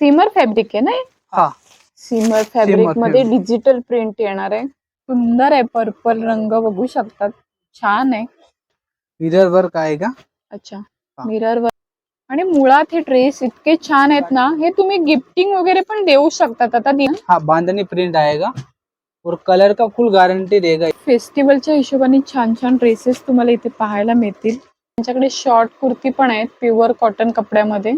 Seamer fabric आहे ना हा? सीमर फॅब्रिकमध्ये fabric. डिजिटल प्रिंट येणार आहे. सुंदर आहे पर्पल रंग बघू शकतात. छान आहे. मिरर वर्क आएगा अच्छा. हा. मिरर वर. आणि मुळात हे ड्रेस इतके छान आहेत ना हे तुम्ही गिफ्टिंग वगैरे पण देऊ शकतात. आता हाँ बांधनी प्रिंट आएगा और कलर का फुल गारंटी रहेगा फेस्टिवलच्या हिशोबाने छान छान ड्रेसेस तुम्हाला इथे पाहायला मिळतील. त्यांच्याकडे शॉर्ट कुर्ती पण आहेत प्युअर कॉटन कपड्यामध्ये.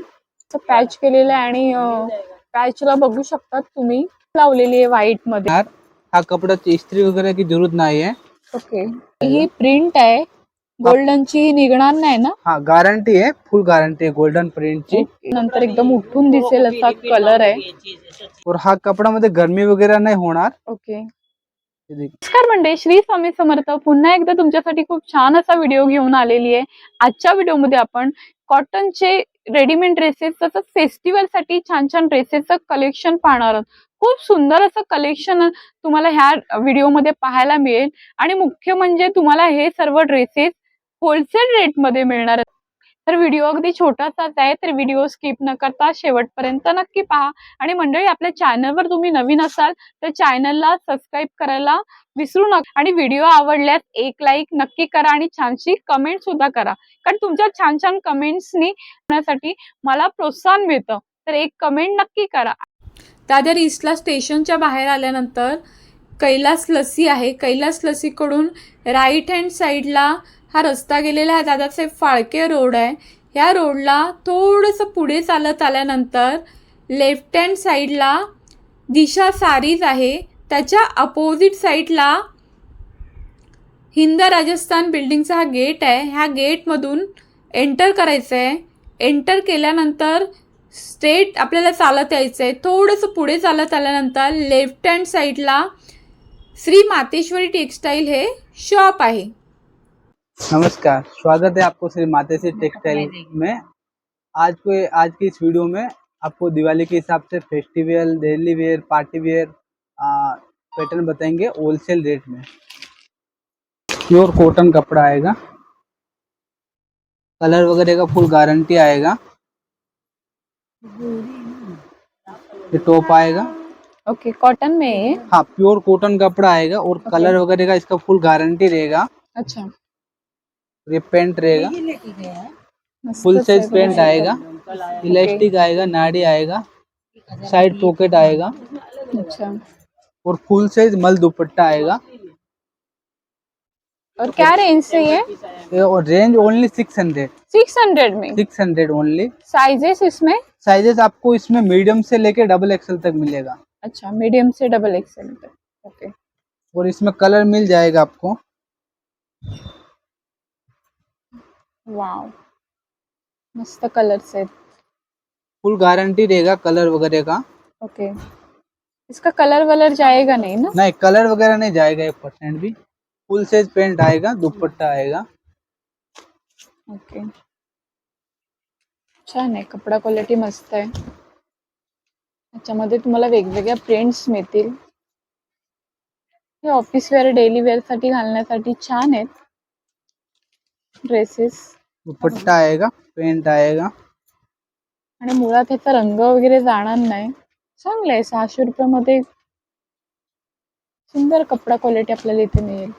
पॅच केलेलं आहे आणि पॅचला बघू शकतात तुम्ही. लावलेली आहे व्हाईटमध्ये. हा कपड़ा इस्त्री वगैरह की जरूरत नहीं है ओके ही प्रिंट आहे. गोल्डनची ही निघणार नाही ना? हाँ गारंटी है फुल गारंटी है गोल्डन प्रिंट ची. नंतर एकदम उठून दिसेल असा कलर आहे. और हा कपड़ा मध्ये गरमी वगैरह नाही होणार. ओके. नमस्कार मंडळी श्री स्वामी समर्थ. पुन्हा एकदा तुमच्यासाठी खूप छान असा व्हिडिओ घेऊन आलेली आहे. आजच्या व्हिडिओमध्ये आपण कॉटनचे रेडीमेड ड्रेसेस फेस्टिवलसाठी फेस्टिवलसाठी छान छान ड्रेसेसचं कलेक्शन पाहणार आहोत खूप सुंदर असं कलेक्शन तुम्हाला ह्या व्हिडिओमध्ये पाहायला मिळेल आणि मुख्य म्हणजे तुम्हाला हे सर्व ड्रेसेस होलसेल रेटमध्ये मिळणार आहेत. तर व्हिडिओ अगदी छोटासाच आहे तर व्हिडिओ स्किप न करता शेवटपर्यंत नक्की पहा. आणि मंडळी आपल्या चॅनलवर तुम्ही नवीन असाल तर चॅनलला सबस्क्राईब करायला विसरू नका. आणि व्हिडिओ आवडल्यास एक लाईक नक्की करा आणि छानशी कमेंट सुद्धा करा. कारण तुमच्या छान छान कमेंट्सनी मला प्रोत्साहन मिळतं. तर एक कमेंट नक्की करा. दादर ईस्टला स्टेशनच्या बाहेर आल्यानंतर कैलास लसी आहे. कैलास लसीकडून राईट हँड साईडला हा रस्ता गेलेला आहे. दादासाहेब फाळके रोड आहे. ह्या रोडला थोडंसं पुढे चालत आल्यानंतर लेफ्ट हँड साईडला दिशा सारीज आहे. त्याच्या अपोजिट साईडला हिंद राजस्थान बिल्डिंगचा हा गेट आहे. ह्या गेटमधून एंटर करायचं आहे एंटर केल्यानंतर स्ट्रेट आपल्याला चालत यायचं आहे थोडंसं पुढे चालत आल्यानंतर लेफ्ट हँड साईडला श्री मातेश्वरी टेक्सटाईल हे शॉप आहे. नमस्कार स्वागत है आपको श्री मातेश्वरी टेक्सटाइल में। आज को आज की इस वीडियो में आपको दिवाली के हिसाब से festival daily wear party wear pattern बताएँगे होलसेल रेट में। प्योर कॉटन कपड़ा आएगा। कलर वगैरह का फुल गारंटी आएगा। ये टॉप आएगा। ओके कॉटन में? हाँ प्योर कॉटन कपड़ा आएगा और कलर वगैरह का इसका फुल गारंटी रहेगा। अच्छा। ये पेंट रहेगा। फुल साइज़ पेंट आएगा। इलास्टिक आएगा नाड़ी आएगा साइड पॉकेट आएगा। अच्छा। और फुल साइज़ मल दुपट्टा आएगा। और क्या रेंज से ये? और range only six hundred six hundred में? सिक्स हंड्रेड ओनली साइजेस इसमें? साइजेस आपको इसमें मीडियम से लेके डबल एक्सएल तक मिलेगा। अच्छा मीडियम से डबल एक्सएल तक। ओके और इसमें कलर मिल जाएगा आपको। वाव मस्त कलर्स आहेत. फुल गारंटी रहेगा कलर वगैरह का? ओके इसका कलर वलर जाएगा नहीं ना? नहीं कलर वगैरह नहीं जाएगा एक परसेंट भी। फुल साइज़ पेंट आएगा दुपट्टा आएगा। ओके छान आहे कपडा क्वालिटी मस्त आहे. याच्यामध्ये तुम्हाला वेगवेगळ्या प्रिंट्स मिळतील. हे ऑफ़िस वेअर डेली वेअर साठी घालण्यासाठी छान आहेत. ड्रेसेस दुपट्टा आएगा पेंट आएगा. आणि मुळात ह्याचा रंग वगैरे जाणार नाही. चांगलं आहे सहाशे रुपयामध्ये सुंदर कपडा क्वालिटी आपल्याला इथे मिळेल.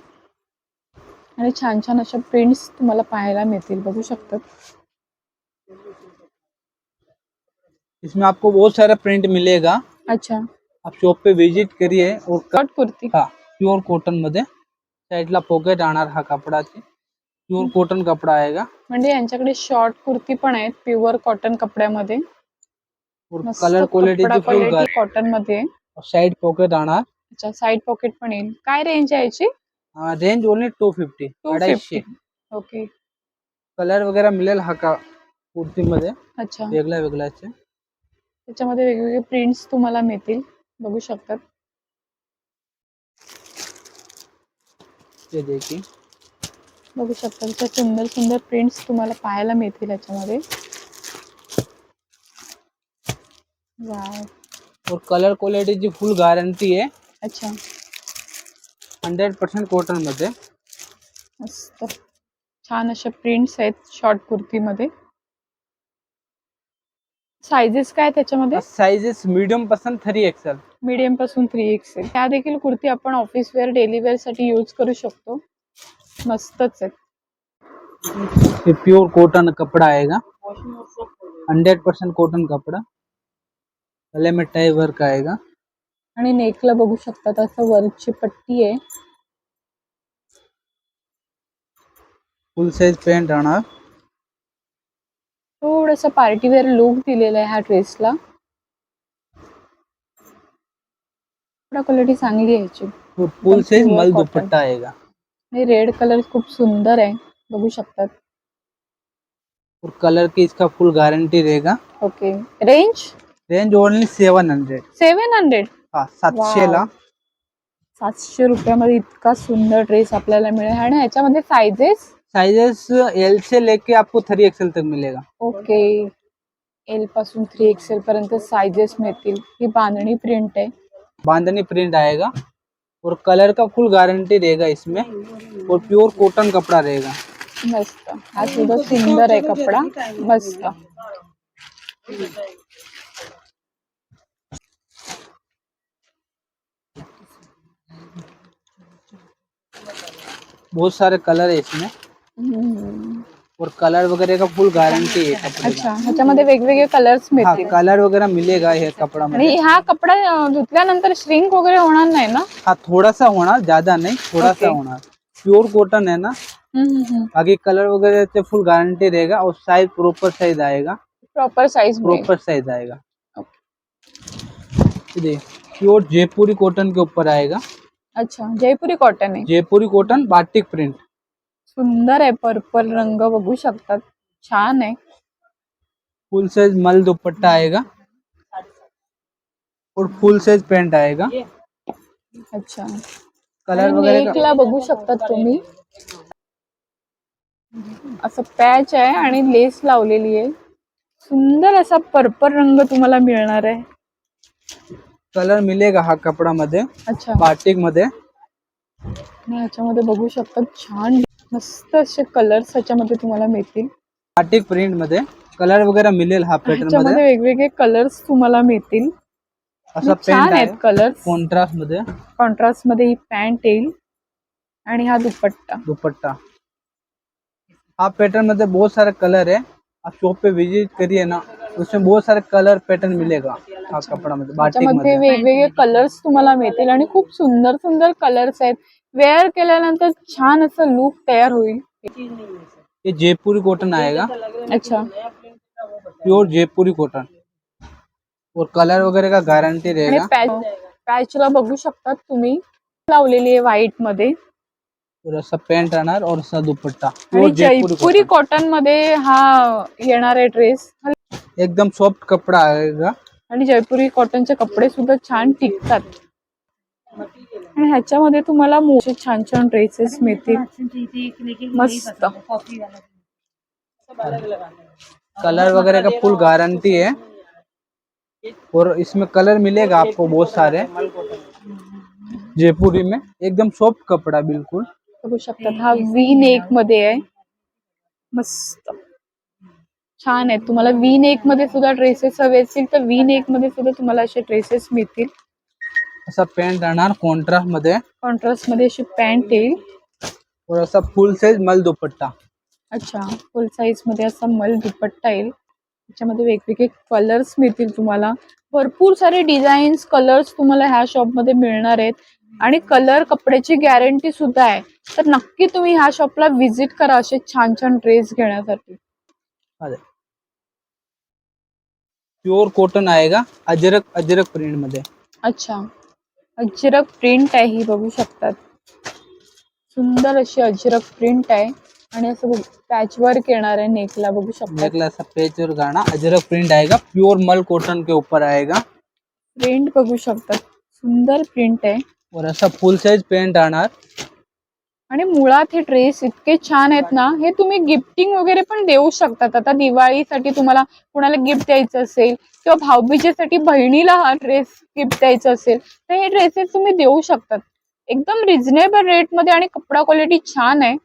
आणि छान छान अशा प्रिंट्स तुम्हाला पाहायला मिळतील बघू शकतात. इसमें आपको बहुत सारा प्रिंट मिलेगा. अच्छा. आप शॉप पे विजिट करिए और शॉर्ट कुर्ती. हा प्युअर कॉटनमध्ये साईडला पॉकेट आणणार हा कपडाचे. प्युअर कॉटन कपडा आएगा म्हणजे यांच्याकडे शॉर्ट कुर्ती पण आहेत प्युअर कॉटन कपड्यामध्ये. कलर क्वालिटी कॉटनमध्ये आहे. साइड पॉकेट आणणार अच्छा साइड पॉकेट पण येईल. काय रेंज आहे याची? Range only two fifty fifty okay colour वगैरे मिळेल हा का कुर्तीमध्ये? अच्छा. वेगळ्या वेगळ्याचे. त्याच्यामध्ये वेगवेगळे प्रिंट्स तुम्हाला मिळतील. बघू शकतात. ते देखीए बघू शकता. सुंदर सुंदर प्रिंट्स तुम्हाला पाहायला मिळतील याच्यामध्ये. वाव और कलर क्वालिटीची फुल गॅरंटी आहे. अच्छा. हंड्रेड पर्सेंट कॉटनमध्ये. मस्त. छान अशा प्रिंट्स आहेत शॉर्ट कुर्तीमध्ये. सायझेस काय त्याच्यामध्ये? साइजेस मीडियमपासून थ्री एक्सेल मीडियमपासून थ्री एक्सेल त्या देखील कुर्ती आपण ऑफिस वेअर डेली वेअरसाठी यूज करू शकतो. मस्तच आहेत ये प्योर कॉटन कपड़ा आएगा हंड्रेड परसेंट कॉटन कपड़ा. गले में टाई वर्क आएगा आणि नेकला बघू शकतात असं वर्कची पट्टी आहे. फुल साइज पैंट राहणार थोडस पार्टीवेअर लुक दिलेला आहे ह्या ड्रेसला क्वालिटी चांगली आहे फुल साइज मल. दुपट्टा आएगा आणि रेड कलर खूप सुंदर आहे. बघू शकतात. और कलर की इसका फुल गारंटी रहेगा? Okay range range only seven hundred seven hundred हा सातशे ला. सातशे रुपयामध्ये इतका सुंदर ड्रेस आपल्याला मिळेल. आणि ह्याच्यामध्ये सायझेस साइजेस एल से लेके आपको थ्री एक्सेल तक मिलेगा. ओके एलपासून थ्री एक्सेल पर्यंत सायझेस मिळतील. ही बांधणी प्रिंट आहे. बांधनी प्रिंट आएगा. और कलर का फुल गारंटी रहेगा इसमें और प्योर कॉटन कपड़ा रहेगा। मस्त। आज सुंदर है कपडा। मस्त। बहुत सारे कलर है इसमें. और कलर वगैरह का फुल गारंटी है कपड़े अच्छा ह्याच्यामध्ये वेगवेगळे कलर्स हाँ मिळतील. कलर वगैरह मिलेगा ये कपड़ा में आणि हा कपडा अं, धुतल्यानंतर श्रिंक वगैरे होणार नाही ना? हाँ थोड़ा सा होना ज्यादा नहीं थोड़ा सा Okay. होना प्योर कॉटन है ना? बाकी कलर वगैरह से फुल गारंटी रहेगा और साइज प्रॉपर साइज आएगा। प्रॉपर साईज प्रॉपर साइज आएगा। ये प्योर जयपुरी कॉटन के ऊपर आएगा। अच्छा जयपुरी कॉटन आहे जयपुरी कॉटन बाटिक प्रिंट सुंदर आहे पर्पल रंग बघू शकतात. छान आहे. फुल साइज मल दुपट्टा आएगा और फुल साइज पैंट आएगा अच्छा. कलर का नेकला बघू शकतात तुम्ही. असं पॅच आहे आणि लेस लावलेली आहे. सुंदर असा पर्पल रंग तुम्हाला मिळणार आहे. कलर मिलेगा हा कपड़ा मध्ये अच्छा. बाटिकमध्ये. ह्याच्यामध्ये बघू शकतात छान मस्त असे कलर्स ह्याच्यामध्ये तुम्हाला मिळतील. बाटिक प्रिंटमध्ये कलर वगैरह मिलेल हा पॅटर्नमध्ये. वेगवेगळे कलर्स तुम्हाला मिळतील. असा छान आहे आहेत कलर्स कॉन्ट्रास्टमध्ये. कॉन्ट्रास्टमध्ये ही पॅन्ट येईल आणि हा दुपट्टा. दुपट्टा. हा पैटर्नमध्ये बहुत सारे कलर है आप शॉप पे विजिट करिए ना उसमें बहुत सारे कलर पैटर्न मिलेगा हा कपड़ा मध्ये. वेगवेगळे कलर्स तुम्हाला मिळतील आणि खूप सुंदर सुंदर कलर्स आहेत. वेअर केल्यानंतर छान असं लुक तयार होईल. ये जयपुरी कॉटन आएगा. अच्छा. प्योर जयपुरी कॉटन और कलर वगैरह का गारंटी रहेगा. पॅच पॅचला बघू शकतात तुम्ही. लावलेली आहे व्हाईटमध्ये. ऐसा पैंट रहणार और ऐसा दुपट्टा. जयपुरी. कॉटनमध्ये हा येणार आहे ड्रेस एकदम सॉफ्ट कपड़ा आएगा. आणि जयपुरी कॉटनचे कपडे सुद्धा छान टिकतात. आणि ह्याच्यामध्ये तुम्हाला मोठे छान छान ड्रेसेस मिळतील. मस्त. कलर वगैरह का फुल गारंटी है और इसमें कलर मिलेगा आपको बहुत सारे। जयपुरी में एकदम सॉफ्ट कपड़ा बिल्कुल। बघू शकतात हा वी नेक मध्ये आहे. मस्त. छान आहे. तुम्हाला वी नेक मध्ये सुद्धा ड्रेसेस हवे असतील तर वी नेक मध्ये सुद्धा तुम्हाला असे ड्रेसेस मिळतील. ऐसा पैंट रहणार कॉन्ट्रास्टमध्ये. कॉन्ट्रास्टमध्ये अशी पॅन्ट येईल. ऐसा फुल साइज मल दुपट्टा. अच्छा फुल साईजमध्ये असा मल दुपट्टा येईल. त्याच्यामध्ये वेगवेगळे कलर्स मिळतील तुम्हाला. भरपूर सारे डिझाईन्स कलर्स तुम्हाला ह्या शॉपमध्ये मिळणार आहेत. आणि कलर कपड्याची गॅरंटी सुद्धा आहे. तर नक्की तुम्ही ह्या शॉपला व्हिजिट करा असे छान छान ड्रेस घेण्यासाठी. प्योर कॉटन आएगा अजरक अजरक प्रिंटमध्ये. अच्छा. अजरक प्रिंट आहे ही बघू शकतात. सुंदर अशी अजरक प्रिंट आहे आणि असं पॅच वर्क येणार आहे नेकला बघू शकतात. नेकला ऐसा पेच और गाना अजरक प्रिंट आएगा प्योर मल कॉटन के ऊपर आएगा प्रिंट बघू शकतात. सुंदर प्रिंट आहे. और ऐसा फुल साइज पैंट रहणार आणि मुळात हे ड्रेस इतके छान आहेत ना हे तुम्ही गिफ्टिंग वगैरे पण देऊ शकतात. आता दिवाळीसाठी तुम्हाला कुणाला गिफ्ट द्यायचं असेल किंवा भाऊबीजेसाठी बहिणीला हा ड्रेस गिफ्ट द्यायचा असेल तर हे ड्रेसेस तुम्ही देऊ शकतात. एकदम रिझनेबल रेटमध्ये आणि कपडा क्वालिटी छान आहे.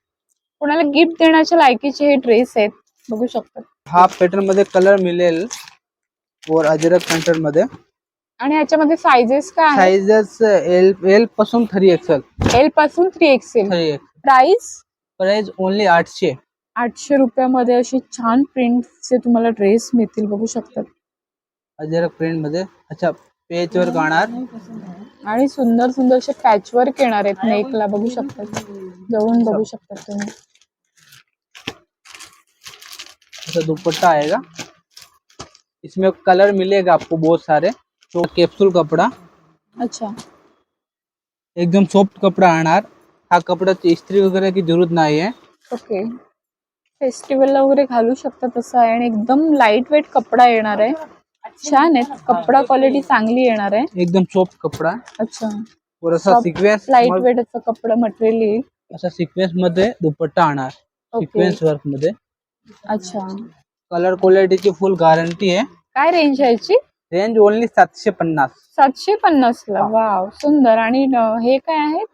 कोणाला गिफ्ट देण्याच्या लायकीचे हे ड्रेस आहेत बघू शकतात. हा पॅटर्नमध्ये कलर मिळेल और अजरक पॅन्टर्नमध्ये. आणि ह्याच्यामध्ये सायझेस काय आहे साइजेस एल एलपासून three XL एलपासून three XL three XL price price only आठशे. आठशे रुपयामध्ये अशी छान प्रिंटचे तुम्हाला ड्रेस मिळतील बघू शकतात. अजरक प्रिंटमध्ये अच्छा पेज वर गाणार. आणि सुंदर सुंदर असे पॅचवर्क येणार आहेत नेकला बघू शकतात. जवळून बघू शकतात तुम्ही. दुपट्टा आएगा इसमें कलर मिलेगा आपको बहुत सारे. तो कैप्सूल कपड़ा. अच्छा. एकदम सॉफ्ट कपड़ा आणार हा कपड्याची इस्त्री वगैरे की जरूरत नाही आहे ओके फेस्टिवलला वगैरे घालू शकता तसं आहे. आणि एकदम लाइट वेट कपडा येणार आहे. छान आहे कपडा क्वालिटी चांगली येणार आहे. एकदम सॉफ्ट कपड़ा. अच्छा. और असा सिक्वेन्स लाइट वेट असं कपडा मटेरियल येईल असा सिक्वेन्समध्ये दुपट्टा आणणार. सिक्वेन्स वर्कमध्ये. अच्छा. कलर क्वालिटीची फुल गॅरंटी आहे. काय रेंज आहे याची? रेंज ओनली सातशे पन्नास. सातशे पन्नास ला वाव सुंदर. आणि अं, हे काय आहे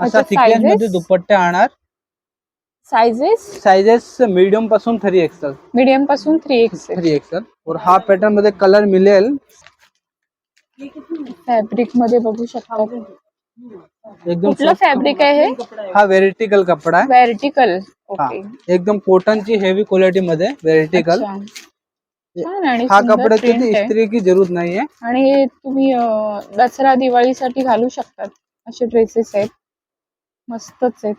असा सिक्वेन्स sizes? मध्ये दुपट्टा आणणार. सायझेस साइजेस मीडियमपासून थ्री एक्सेल मीडियमपासून थ्री एक्सेल थ्री एक्सेल और हा पॅटर्नमध्ये कलर मिळेल. फॅब्रिकमध्ये बघू शकता. एकदम कुठलं soft फॅब्रिक आहे हे? हा व्हेरिटिकल कपडा आहे. व्हर्टिकल हा. ओके एकदम कॉटनची हेवी क्वालिटी मध्ये व्हेरिटिकल अच्छा. छान आणि हा सुंदर print आहे. इस्त्री की जरूरत नाहीये. आणि हे तुम्ही अं, दसरा दिवाळीसाठी घालू शकतात असे ड्रेसेस आहेत. मस्तच आहेत.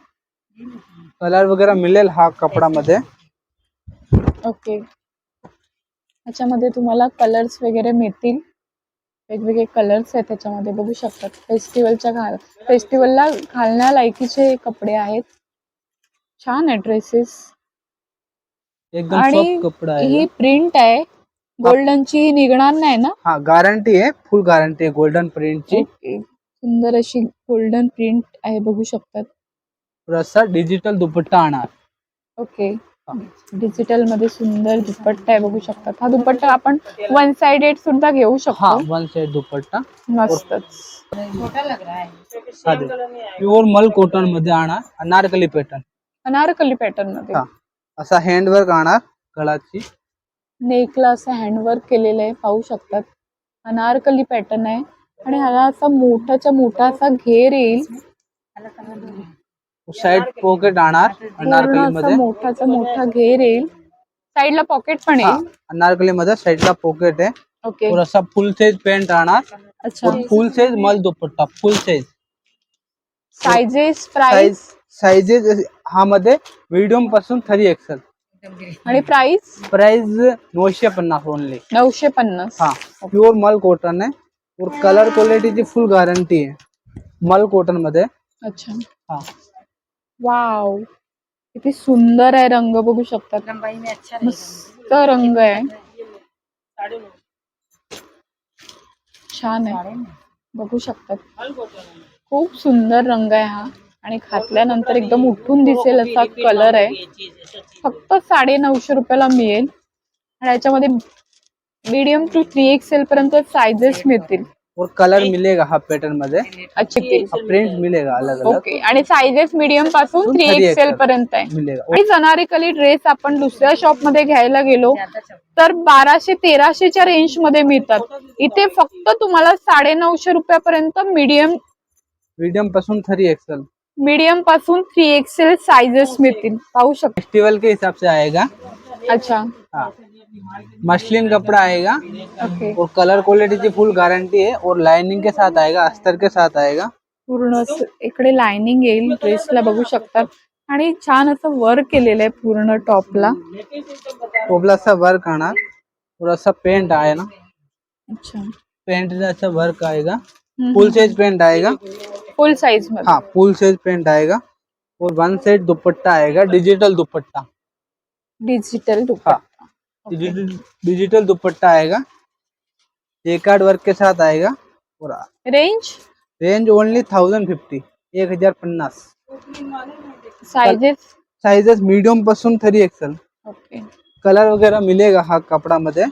कलर वगैरे मिळेल हा कपडामध्ये ओके. ह्याच्यामध्ये तुम्हाला कलर्स वगैरे मिळतील. वेगवेगळे कलर्स आहेत त्याच्यामध्ये बघू शकतात. फेस्टिवलच्या घाल फेस्टिवलला घालण्या लायकीचे कपडे आहेत. छान आहे ड्रेसेस एकदम आणि कपडा ही प्रिंट आहे. गोल्डनची ही निघणार नाही ना? हा गॅरंटी आहे. फुल गॅरंटी आहे गोल्डन प्रिंटची ओके सुंदर अशी गोल्डन प्रिंट आहे बघू शकतात. असा डिजिटल दुपट्टा आणणार. ओके डिजिटलमध्ये सुंदर दुपट्टा आहे बघू शकतात. हा दुपट्टा आपण वन साइडेड सुद्धा घेऊ हा शकतो वन साइड दुपट्टा मस्तच प्युअर मल कॉटनमध्ये आणणार अनारकली पॅटर्न अनारकली पॅटर्नमध्ये. हा. असा हँडवर्क आणणार गळाची. नेकला असं हँडवर्क केलेलं आहे पाहू शकतात. अनारकली पॅटर्न आहे. आणि ह्याला असा मोठाच्या मोठा असा घेर येईल. साइड पॉकेट आणणार पूर्ण अनारकली असा मध्ये मोठाचा मोठा घेर येईल. साईडला पॉकेट पण येईल अनारकली मध्ये साइडला पॉकेट आहे. ओके और असा फुल साइज पॅन्ट आणणार अच्छा. और full size mul dupatta full size sizes size price sizes हा मध्ये मीडियमपासून थ्री एक्सेल आणि प्राइस प्राइस नऊशे पन्नास ओनली नऊशे पन्नास. हा प्युअर मल कॉटन आहे. और कलर क्वालिटीची फुल गॅरंटी आहे. मल कॉटनमध्ये. अच्छा. हा. वाव किती सुंदर आहे रंग बघू शकतात. मस्त रंग आहे. छान आहे. बघू शकतात. खूप सुंदर रंग आहे हा. आणि घातल्यानंतर एकदम उठून दिसेल असा कलर आहे. फक्त साडे नऊशे रुपयाला मिळेल. आणि याच्यामध्ये मीडियम टू थ्री एक्सेल पर्यंत सायझेस मिळतील. और कलर मिलेगा हा पॅटर्नमध्ये. अच्छे प्रिंट मिलेगा अलग अलग ओके आणि सायझेस मीडियमपासून थ्री 3XL एक्सेल पर्यंत आहे. आणि जनारिकली ड्रेस आपण दुसऱ्या शॉपमध्ये घ्यायला गेलो तर बाराशे तेराशेच्या रेंजमध्ये मिळतात. इथे फक्त तुम्हाला साडे नऊशे रुपयापर्यंत मीडियम मीडियमपासून थ्री एक्सेल मीडियमपासून थ्री एक्सेल साइजेस मिळतील. पाहू शकता. फेस्टिवल के हिसाब से आएगा. अच्छा. हाँ. मसलिन कपड़ा आएगा. ओके और कलर क्वालिटी की फुल गारंटी है और लाइनिंग के साथ आएगा अस्तर के साथ आएगा. पूर्ण असं इकडे लाइनिंग येईल ड्रेसला बघू शकतात आणि छान असं वर्क केलेलं आहे पूर्ण टॉपला टोपला सा वर्क आना और ऐसा पेंट आए ना. अच्छा. पेंट ऐसा वर्क आएगा. फुल साइज पेंट आएगा. फुल साइजमध्ये हाँ फुल साइज पेंट आएगा और वन साइड दुपट्टा आएगा digital dupatta. Digital dupatta. Digital digital dupatta आएगा। कार्ड वर्क के साथ आएगा और range range only thousand fifty एक हजार पन्नास साइजेस साइजेस मीडियमपासून थ्री एक्सेल ओके कलर वगैरह मिलेगा हा कपडामध्ये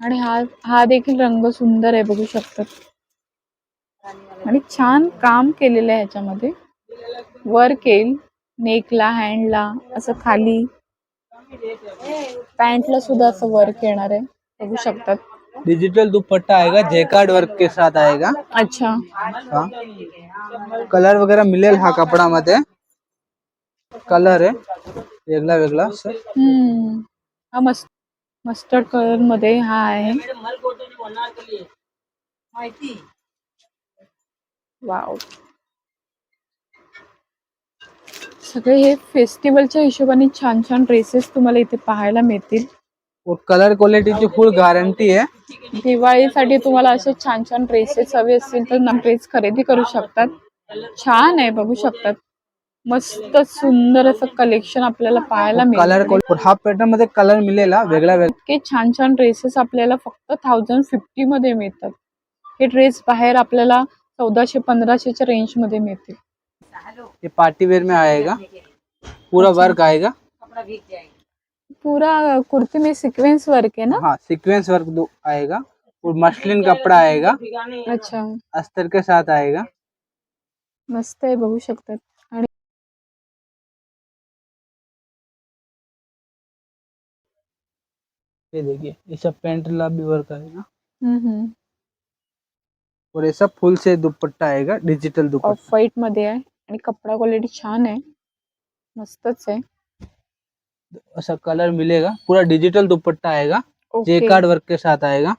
आणि हा हा देखील रंग सुंदर आहे बघू शकतात आणि छान काम केलेलं आहे ह्याच्यामध्ये. वर्क येईल नेकला हँडला असं खाली. पॅन्टला सुद्धा असं वर्क येणार आहे. बघू शकतात. डिजिटल दुपट्टा आएगा जेकार्ड वर्क के साथ आएगा अच्छा. हाँ. कलर वगैरह मिळेल हा कपडामध्ये कलर आहे. वेगळा वेगळा असं. हम्म. हा मस्त मस्टर्ड कलरमध्ये हा आहे. वाव. सगळे हे फेस्टिवलच्या हिशोबाने छान छान ड्रेसेस तुम्हाला इथे पाहायला मिळतील. कलर क्वालिटीची फुल गॅरंटी आहे. दिवाळीसाठी तुम्हाला असे छान छान ड्रेसेस हवे असतील तर ड्रेस खरेदी करू शकतात. छान आहे बघू शकतात. मस्त सुंदर असं कलेक्शन आपल्याला पाहायला कलर मिळेल. हा पॅटर्नमध्ये कलर मिळेल वेगळा वेगळा. इतके छान छान ड्रेसेस आपल्याला फक्त थाउजंड फिफ्टी मध्ये मिळतात. हे ड्रेस बाहेर आपल्याला चौदाशे पंधराशेच्या रेंज मध्ये मिळतील. ये पार्टी वेयर में आएगा? पूरा वर्क आएगा? पूरा कुर्ती में सीक्वेंस वर्क है ना? हाँ सीक्वेंस वर्क दो आएगा और मसलिन कपड़ा आएगा। अच्छा। अस्तर के साथ आएगा। मस्त आहे बघू शकतात. आणि ये देखिए ये सब पेंट ला भी वर्क आएगा। हम्म, हम्म. और सब फुल से दुपट्टा आएगा डिजिटल ऑफ दुपट्टा व्हाईटमध्ये आहे आणि कपडा क्वालिटी छान आहे. मस्तच आहे. ऐसा कलर मिलेगा पूरा डिजिटल दुपट्टा आएगा ओके जेकार्ड वर्क के साथ आएगा।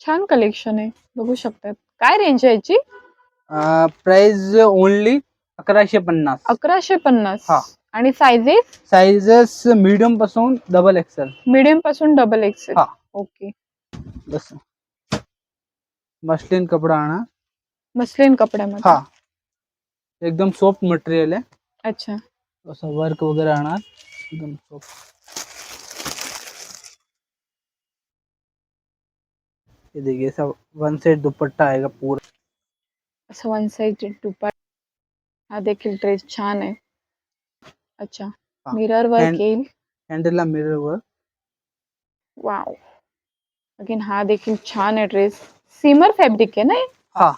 छान कलेक्शन आहे. बघू शकतात. काय रेंज आहे याची? प्राइस ओनली अकराशे पन्नास. अकराशे पन्नास. हा. आणि सायझेस साइजेस मीडियमपासून डबल एक्सेल मीडियमपासून डबल एक्सेल हा. ओके बस. मसलिन कपड़ा आना मसलिन कपड़ा कपड्यामध्ये हाँ. एकदम सॉफ्ट मटेरियल है अच्छा. ऐसा वर्क वगैरह आना एकदम सॉफ्ट ये देखिए सब वन सेट दुपट्टा आएगा पूरा? असं वन साइड दुपार हा देखील ड्रेस छान आहे. अच्छा. हा. मिरर वर्क येईल. Handle mirror work wow again हा देखील छान आहे ड्रेस सीमर फॅब्रिक आहे ना हाँ?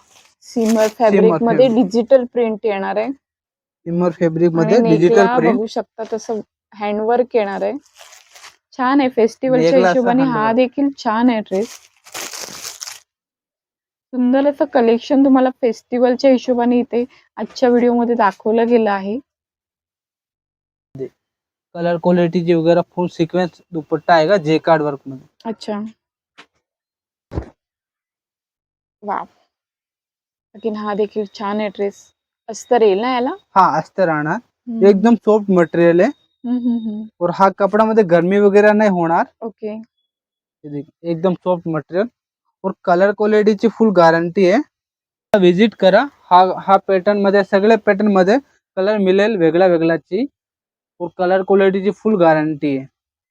सीमर फॅब्रिकमध्ये fabric. डिजिटल प्रिंट येणार आहे. सिमर फैब्रिकमध्ये आणि डिजिटल नेकला प्रिंट बघू शकता तसं हँडवर्क येणार आहे. छान आहे फेस्टिवलच्या नेकला असं हिशोबाने हा handwork. देखील छान आहे ड्रेस सुंदर असं कलेक्शन तुम्हाला फेस्टिवलच्या हिशोबाने इथे आजच्या व्हिडिओमध्ये दाखवलं गेलं आहे. कलर क्वालिटी जी वगैरह फुल सीक्वेंस दुपट्टा आएगा जेकार्ड वर्क में अच्छा. वाव अगेन हा देखील छान आहे ड्रेस. अस्तर येईल ना याला? हाँ अस्तर हम्म. एकदम सॉफ्ट मटेरियल है हम्म, हम्म, हम्म. और हा कपड़ा मध्ये गर्मी वगैरह नाही होणार. ओके. एकदम सॉफ्ट मटेरियल और कलर क्वालिटीची फुल गॅरंटी आहे. विजिट करा. हा हा पॅटर्नमध्ये सगळ्या पॅटर्नमध्ये कलर मिळेल वेगळ्या वेगळ्याची. और कलर क्वालिटीची फुल गॅरंटी आहे.